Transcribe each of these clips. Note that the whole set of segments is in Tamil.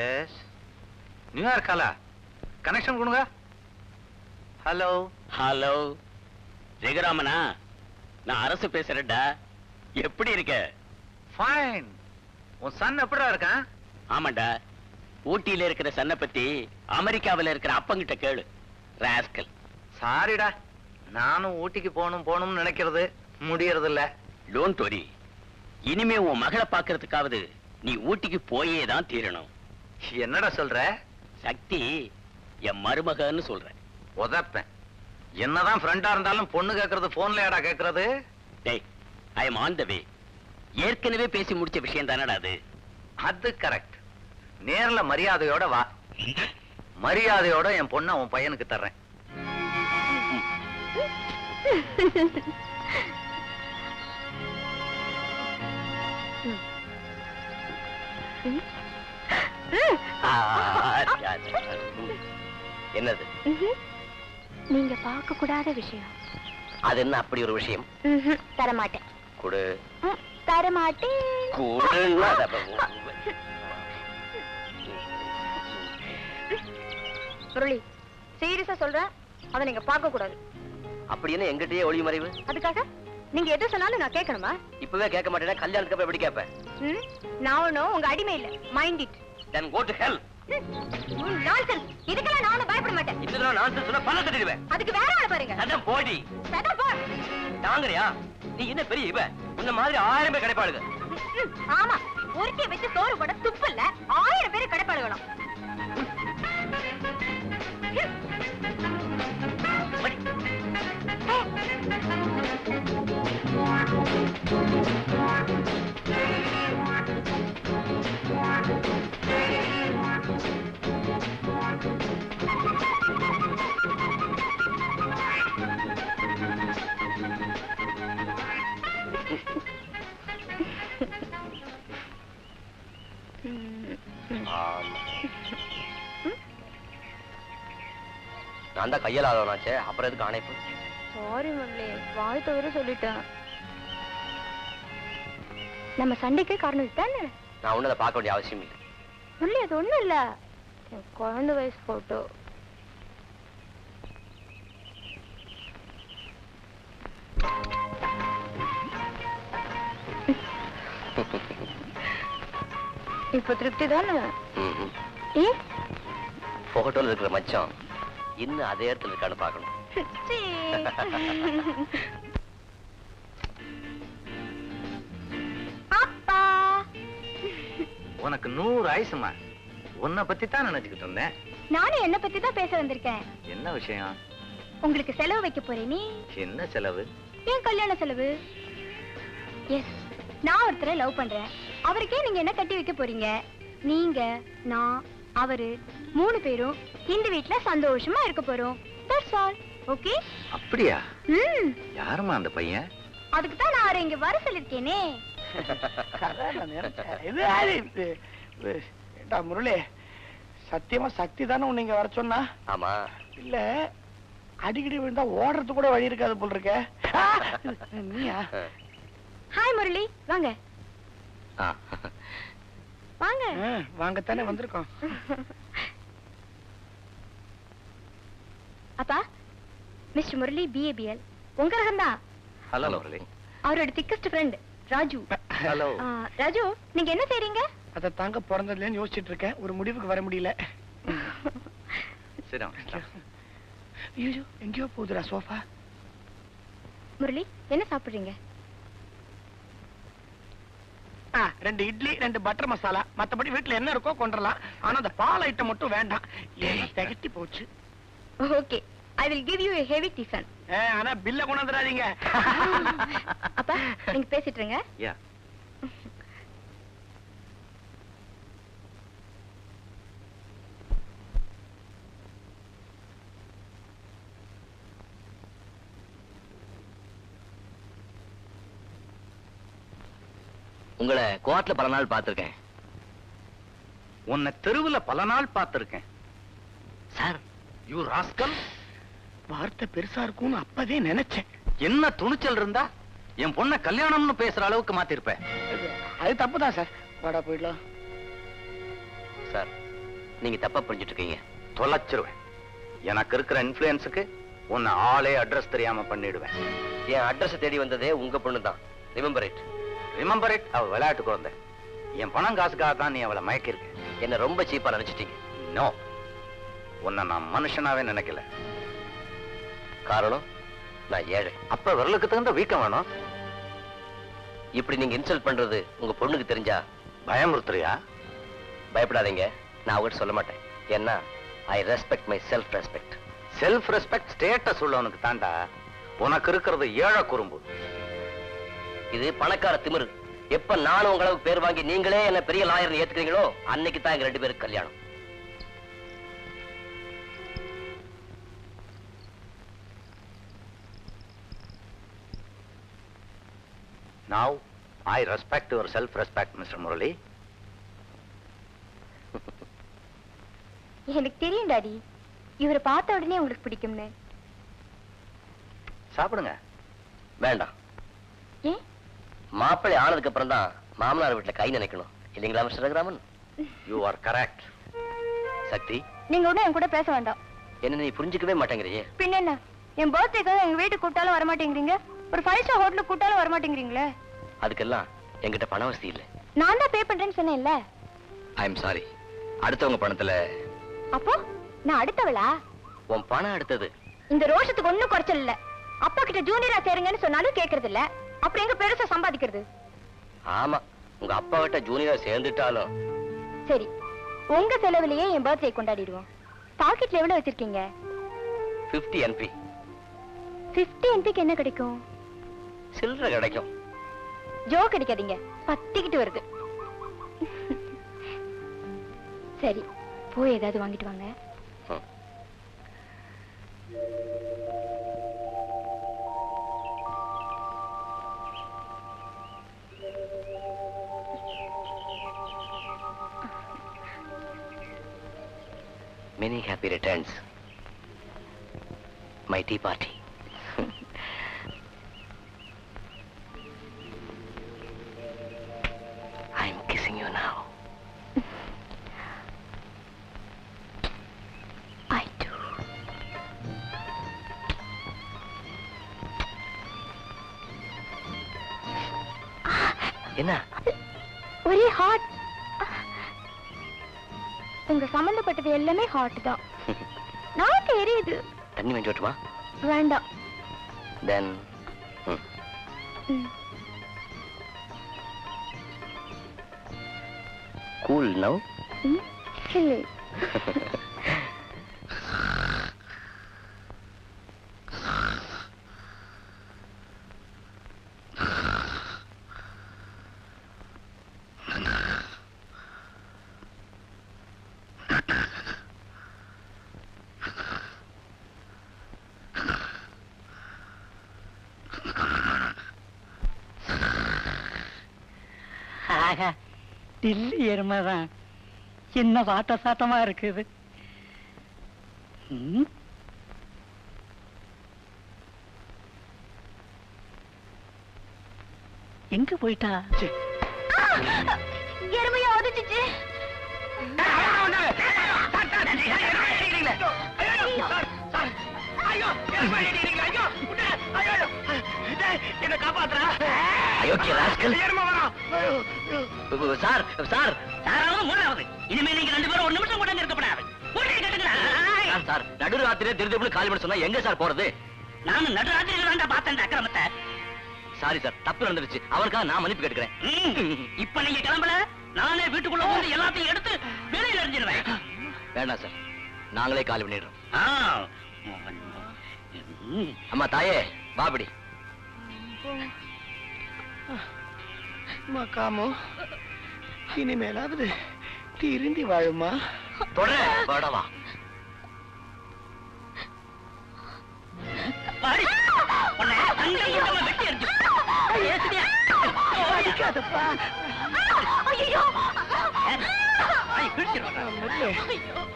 எஸ் நியூயார்க் காலா கனெக்ஷன் கொடுங்க. ஹலோ ஹலோ ஜெகராமனா நான் அரசு பேசுறேன்டா. எப்படி இருக்க? ஃபைன் உன் சன் எப்படிடா இருக்கான்? ஆமாண்டா. ஊட்டியில இருக்கிற சன்னை பத்தி அமெரிக்காவுல இருக்கிற அப்பங்கிட்ட கேளு. ராஸ்கல் சாரிடா நானும் ஊட்டிக்கு போகணும் போகணும்னு நினைக்கிறது முடியறது இல்ல டோன்ட் வரி இனிமே உன் மகளை பாக்குறதுக்காவது நீ ஊட்டிக்கு போயே தான் தீரணும். என்னடா சொல்ற? சக்தி என் மருமகன்னு சொல்றேன். உதப்பேன். என்னதான் ஃப்ரெண்டா இருந்தாலும் பொண்ணு கேக்குறது போன்லயாடா கேக்குறது? டேய் ஐ எம் ஆன் த வே ஏற்கனவே பேசி முடிச்ச விஷயம் தானடா அது? அது கரெக்ட் நேர்ல மரியாதையோட வா. மரியாதையோட என் பொண்ணை உன் பையனுக்கு தர்றேன். சா. என்னது. நீங்க பார்க்க கூடாத விஷயம். அது என்ன அப்படி ஒரு விஷயம். தரமாட்டேன். கொடு. ம், தரமாட்டேன். கொடுன்னா முரளி சீரியஸா சொல்றேன் அதை நீங்க பார்க்க கூடாது அப்படி என்ன எங்கிட்டயே ஒளி மறைவு? அதுக்காக நீங்க எது சொன்னாலும் நான் கேட்கணுமா? இப்பவே கேட்க மாட்டேன்னா கல்யாணத்துக்கு அப்புறம் எப்படி கேட்பேன்? ம்? நான் ஒண்ணும் உங்க அடிமை இல்ல. Mind it then go to hell nonsense இதுக்கெல்லாம் நானும் பயப்பட மாட்டேன். இதெல்லாம் நான் சொன்னா பல்ல தட்டிடுவேன். அதுக்கு வேற ஆளை பாருங்க. அதான் போடி சதா போ. தாங்கறியா? நீ என்ன பெரிய இவ? உன்ன மாதிரி ஆயிரம் பேர் கிடைப்பாளுங்க. ஆமா. ஒருத்திய வச்சு சோறு போட துப்பு இல்ல. ஆயிரம் பேர் கடைப்பாடுகலாம் நான் தான் கையில் ஆதவனாச்சே அப்புறம் எதுக்கு அணைப்பு சாரி முரளி வாய் தவிர சொல்லிட்டேன். நம்ம சண்டைக்கு காரணம் இதுதானே? நான் ஒன்றும் அதை பார்க்க வேண்டிய அவசியம் இல்லை. முரளி அது ஒண்ணும் இல்ல. என் குழந்தை வயசு போட்டோ. இப்ப திருப்தி தானே? ஏ போட்டோல இருக்கிற மச்சான். இன்னும் அதே இடத்துல இருக்கான்னு பார்க்கணும். உனக்கு நூறு ஆயுசுமா? உன்னை பத்தி தான் நினைச்சுக்கிட்டு இருந்தேன். நானும் என்ன பத்தி தான் பேச வந்திருக்கேன். என்ன விஷயம்? உங்களுக்கு செலவு வைக்க போறேன் நீ? என்ன செலவு? ஏன் கல்யாண செலவு? எஸ் நான் ஒருத்தரை லவ் பண்றேன். அவருக்கே நீங்க என்ன கட்டி வைக்க போறீங்க? நீங்க நான் அவரு மூணு பேரும் இந்த வீட்ல சந்தோஷமா இருக்க போறோம். தட்ஸ் ஆல் ஓகே அப்படியா? ம். யாருமா அந்த பையன்? அதுக்கு தான் நான் அவரை இங்க வர சொல்லிருக்கேனே. இது யாரு? இது, ஏண்டா முரளி சத்தியமா சக்தி தானே உன்னை இங்க வர சொன்னா? ஆமா. இல்ல அடிக்கடி விழுந்தா ஓடுறது கூட வழி இருக்காது போல் இருக்க. ஆ! நீயா? ஹாய் முரளி. வாங்க. ஆ. வாங்க. ஆ, வாங்கத்தானே வந்திருக்கோம். அப்பா மிஸ்டர் முரளி பிஏபிஎல் உங்க ரகம்தான். ஹலோ முரளி. அவரோட thickest friend Raju. Hello Raju நீங்க என்ன செய்றீங்க? அதை தாங்க பிறந்ததுலேன்னு யோசிச்சுட்டு இருக்கேன். ஒரு முடிவுக்கு வர முடியல. சரி ஐயோ எங்கேயோ போகுதுடா சோஃபா. முரளி என்ன சாப்பிடுறீங்க? ஆ ரெண்டு இட்லி ரெண்டு பட்டர் மசாலா மத்தபடி வீட்டுல என்ன இருக்கோ கொண்டுறலாம். ஆனா அந்த பால் ஐட்டம் மட்டும் வேண்டாம். திகட்டி போச்சு. Okay. I will give you a heavy tiffin ஆனா பில்ல கொண்டாந்துடாதீங்க அப்பா நீங்க பேசிட்டு இருங்க. யா. உங்களை கோர்ட்ல பல நாள் பார்த்திருக்கேன். உன்னை தெருவுல பல நாள் பார்த்திருக்கேன். சார் யூ ராஸ்கல் வார்த்தை பெருசா இருக்கும்னு அப்பதே நினைச்சேன். என்ன துணிச்சல் இருந்தா? என் பொண்ண கல்யாணம்னு பேசுற அளவுக்கு மாத்திருப்ப அது- அது தப்புதான் சார். வாடா போயிடலாம். சார் நீங்க தப்பா புரிஞ்சுட்டு இருக்கீங்க தொலைச்சிருவேன். எனக்கு இருக்கிற இன்ஃப்ளூயன்ஸுக்கு உன்னை ஆளே அட்ரஸ் தெரியாம பண்ணிடுவேன். என் அட்ரஸ் தேடி வந்ததே உங்க பொண்ணு தான் ரிமெம்பர் இட் ரிமெம்பர் இட் அவ விளையாட்டுக்கு வந்த என் பணம் காசுக்காக தான் நீ அவளை மயக்கிருக்க என்ன ரொம்ப சீப்பா நினைச்சிட்டீங்க. நோ உன்னை நான் மனுஷனாவே நினைக்கல. காரணம்? நான் ஏழை. அப்ப விரலுக்கு தகுந்த வீக்கம் வேணும். இப்படி நீங்க இன்சல்ட் பண்றது உங்க பொண்ணுக்கு தெரிஞ்சா பயமுறுத்துறியா? பயப்படாதீங்க. நான் அவகிட்ட சொல்ல மாட்டேன். ஏன்னா I respect my self respect self respect status உள்ளவனுக்கு தாண்டா உனக்கு இருக்கிறது ஏழை குறும்பு. இது பணக்கார திமிரு. எப்ப நானும் உங்க பேர் வாங்கி நீங்களே என்ன பெரிய லாயர் ஏத்துக்கிறீங்களோ அன்னைக்கு தான் எங்க ரெண்டு பேருக்கு கல்யாணம். I respect your self respect mister Murali எனக்கு தெரியும் டாடி. இவரை பார்த்த உடனே உங்களுக்கு பிடிக்கும்னு. சாப்பிடுங்க. வேண்டாம். ஏன்? மாப்பிள்ளை ஆனதுக்கு அப்புறம் தான் மாமனார் வீட்டுல கை நினைக்கணும். இல்லைங்களா mister Raghuraman? You are correct Sakthi. நீங்க ஒன்றும் என் கூட பேச வேண்டாம். என்ன நீ புரிஞ்சுக்கவே மாட்டேங்கிறியே? பின்ன என்ன? என் பர்த்டேக்காக எங்க வீட்டுக்கு கூப்பிட்டாலும் வரமாட்டேங்கிறீங்க? ஒரு ஃபைவ் ஸ்டார் ஹோட்டலுக்கு கூப்பிட்டாலும் வரமாட்டேங்கிறீங்களே? அதுக்கெல்லாம் என்கிட்ட பண வசதி இல்ல. நான் தான் பே பண்றேன்னு சொன்னேன்ல. ஐ எம் சாரி அடுத்தவங்க பணத்துல அப்போ நான் அடுத்தவளா? உன் பணம் அடுத்தது. இந்த ரோஷத்துக்கு ஒண்ணும் குறைச்சல் இல்ல. அப்பா கிட்ட ஜூனியரா சேருங்கன்னு சொன்னாலும் கேக்குறது இல்ல. அப்புறம் எங்க பெருசா சம்பாதிக்கிறது? ஆமா உங்க அப்பா கிட்ட ஜூனியரா சேர்ந்துட்டாலும். சரி உங்க செலவுலயே என் பர்த்டே கொண்டாடிடுவோம். பாக்கெட்ல எவ்வளவு வச்சிருக்கீங்க? 50 என்பி 50 எம்பிக்கு என்ன கிடைக்கும்? சில்லறை கிடைக்கும் ஜோ கிடைக்காதீங்க பத்திக்கிட்டு வருது சரி போய் ஏதாவது வாங்கிட்டு வாங்க. Many happy returns. My tea party. என்ன? ஒரே ஹாட் உங்க சம்பந்தப்பட்டது எல்லாமே ஹாட் தான். நாக்கு எரியுது தண்ணி வாங்கி வேண்டாம். தென். கூல் நவ் ம். ஆகா டில்லி எருமைதான். என்ன வாட்ட சாட்டமா இருக்குது? எங்க போயிட்டா? எருமையா உதச்சிச்சு. என்ன காப்பாத்துறா அயோக்கிய ராஸ்கல். வரான் சார் சார் யாராவது மூணாவது இனிமே நீங்க ரெண்டு பேரும் ஒரு நிமிஷம் கூட இருக்கப்படாது. சார், நடு ராத்திரியே திருது கால் பண்ண சொன்னா எங்க சார் போறது? நானும் நடுராத்திரியில தாண்டா பார்த்தேன் அக்கிரமத்தை. சாரி சார் தப்பு நடந்துருச்சு. அவருக்காக நான் மன்னிப்பு கேட்டுக்கிறேன். ம், இப்ப நீங்க கிளம்பல? நானே வீட்டுக்குள்ள வந்து எல்லாத்தையும் எடுத்து வெளியில எறிஞ்சிருவேன். வேண்டாம் சார் நாங்களே கால் பண்ணிடுறோம். அம்மா தாயே பாபடி மக்காமோ இனிமேலாவது திருந்தி வாழுமா தொடர படவா பாடி. உன்னை அங்கங்க கொண்டு போய் வெட்டி எறிஞ்சு. ஏசுடியா? அடிக்காதப்பா. ஐயோ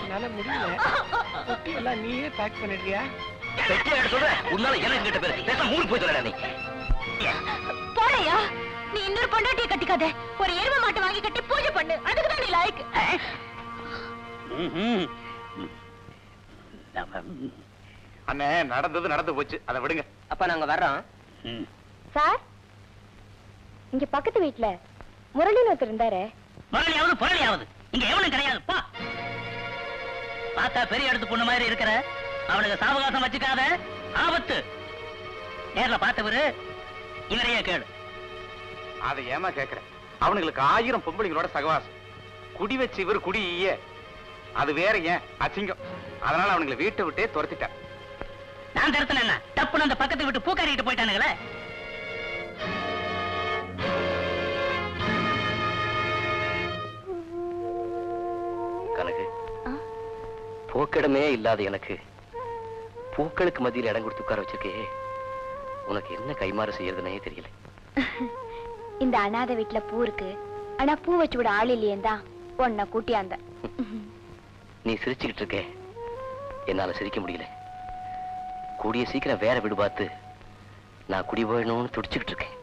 என்னால முடியல. குட்டி எல்லாம் நீயே பேக் பண்ணிடுறியா எடுத்து சொல்ற? உன்னால எனக்கு கிட்ட பேரு பேச மூணு போய் சொல்லடா நீ. போறையா நீ இன்னொரு பொண்டாட்டிய கட்டிக்காத. ஒரு எருமை மாட்டை வாங்கி கட்டி பூஜை பண்ணு. அதுக்கு தான் நீ லாய்க்கு. அண்ணே நடந்தது நடந்து போச்சு. அதை விடுங்க. அப்ப நாங்க வர்றோம். சார் இங்க பக்கத்து வீட்ல முரளின்னு ஒருத்தர் இருந்தாரு. முரளியாவது புரளியாவது. இங்க எவனும் கிடையாது. பா. பார்த்தா பெரிய இடத்து பொண்ணு மாதிரி இருக்கிற. அவனுக்கு சாவகாசம் வச்சுக்காத. ஆபத்து. நேர்ல பார்த்தவரு இவரையே கேளு. அதை ஏமா கேக்குறேன் அவனுங்களுக்கு ஆயிரம் பொம்பளைங்களோட சகவாசம். குடி வச்சு இவர் குடி ஈய. அது வேற ஏன்? அசிங்கம். அதனால அவனுங்களை வீட்டை விட்டே துரத்திட்டார் நான் தரத்துல என்ன? அந்த பக்கத்து விட்டு பூக்காரிட்டு போயிட்டானுங்களே? கனகு? போக்கிடமே இல்லாத எனக்கு பூக்களுக்கு மத்தியில் இடம் கொடுத்து உட்கார வச்சிருக்கே உனக்கு என்ன கைமாறு செய்யறதுனே தெரியல. இந்த அனாதை வீட்ல பூ இருக்கு. ஆனா பூ வச்சு விட ஆள் இல்லையேந்தா. உன்னை கூட்டியாந்த நீ சிரிச்சுக்கிட்டு இருக்க. என்னால சிரிக்க முடியல. கூடிய சீக்கிரம் வேற வீடு பார்த்து நான் குடி போயணும்னு துடிச்சுக்கிட்டு இருக்கேன்.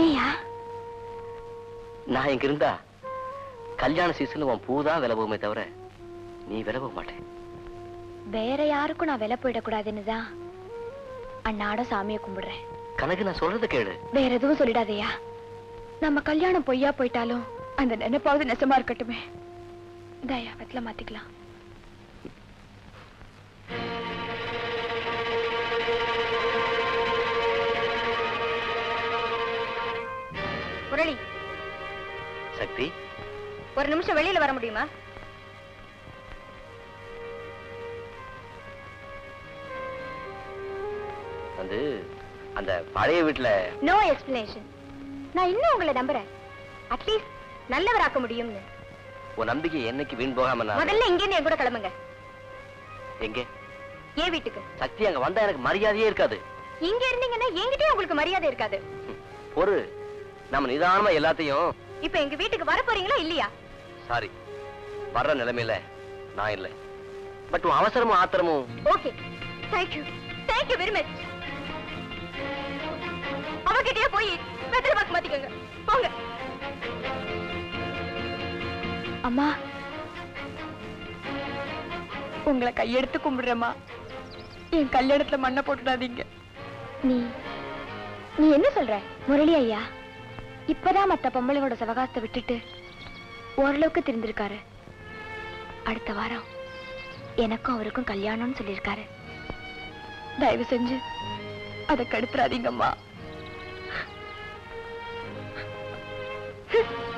ஏயா நான் இங்க இருந்தா கல்யாண சீசன்ல உன் பூ தான் விலை போகுமே தவிர நீ விலை போக மாட்டேன். வேற யாருக்கும் நான் விலை போயிடக்கூடாதுன்னு தான் அன்னாட சாமியை கும்பிடுறேன். கனகு நான் சொல்றத கேளு. வேற எதுவும் சொல்லிடாதயா நம்ம கல்யாணம் பொய்யா போயிட்டாலும் அந்த நினைப்பாவது நெசமா இருக்கட்டுமே. தயா வெத்தல மாத்திக்கலாம். முரளி சக்தி? ஒரு நிமிஷம் வெளியில வர முடியுமா? வந்து அந்த பழைய வீட்டுல நோ எக்ஸ்பிளனேஷன் நான் இன்னும் உங்களை நம்புறேன். அட்லீஸ்ட் நல்லவராக்க முடியும்னு. உன் நம்பிக்கை என்னைக்கு வீண் போகாம முதல்ல இங்கேருந்து என் கூட கிளம்புங்க. எங்க? ஏன் வீட்டுக்கு. சக்தி அங்க வந்தா எனக்கு மரியாதையே இருக்காது. இங்க இருந்தீங்கன்னா என்கிட்டயும் உங்களுக்கு மரியாதை இருக்காது. ஒரு நம்ம நிதானமா எல்லாத்தையும் இப்ப எங்க வீட்டுக்கு வர போறீங்களா இல்லையா? சாரி வர்ற நிலைமையில நான் இல்லை. பட் உன் அவசரமும் ஆத்திரமும் okay thank you thank you very much அவர்கிட்டயே போய் வெத்தலை பாக்கு மாத்திக்கோங்க. போங்க. அம்மா. உங்களை கையெடுத்து கும்பிடுறேம்மா. என் கல்யாணத்துல மண்ணை போட்டுடாதீங்க. நீ நீ என்ன சொல்ற? முரளி ஐயா இப்பதான் மத்த பொம்பளைங்களோட சவகாசத்தை விட்டுட்டு ஓரளவுக்கு தெரிஞ்சிருக்காரு அடுத்த வாரம் எனக்கும் அவருக்கும் கல்யாணம்னு சொல்லியிருக்காரு. தயவு செஞ்சு அதை கெடுத்துறாதீங்கம்மா है